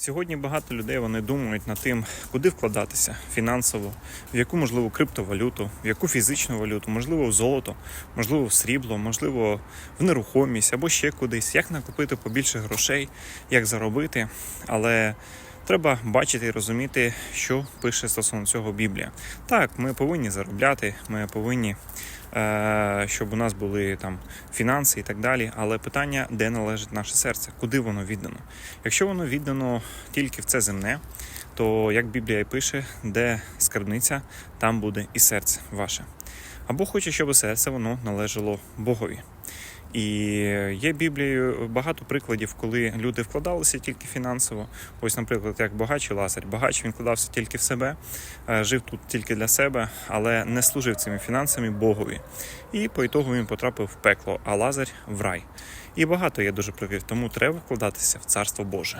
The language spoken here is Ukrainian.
Сьогодні багато людей вони думають над тим, куди вкладатися фінансово, в яку можливо криптовалюту, в яку фізичну валюту, можливо, в золото, можливо, в срібло, можливо, в нерухомість або ще кудись, як накопити побільше грошей, як заробити. Але треба бачити і розуміти, що пише стосовно цього Біблія. Так, ми повинні заробляти, ми повинні щоб у нас були там фінанси і так далі. Але питання, де належить наше серце, куди воно віддано. Якщо воно віддано тільки в це земне, то як Біблія пише, де скарбниця, там буде і серце ваше. Або хоче, щоб серце воно належало Богові. І є Біблією багато прикладів, коли люди вкладалися тільки фінансово. Ось, наприклад, як багачий і Лазар. Багач він вкладався тільки в себе, е, жив тут тільки для себе, але не служив цими фінансами Богові. І по ітогу він потрапив в пекло, а Лазарь в рай. І багато є дуже прикладів, тому треба вкладатися в царство Боже.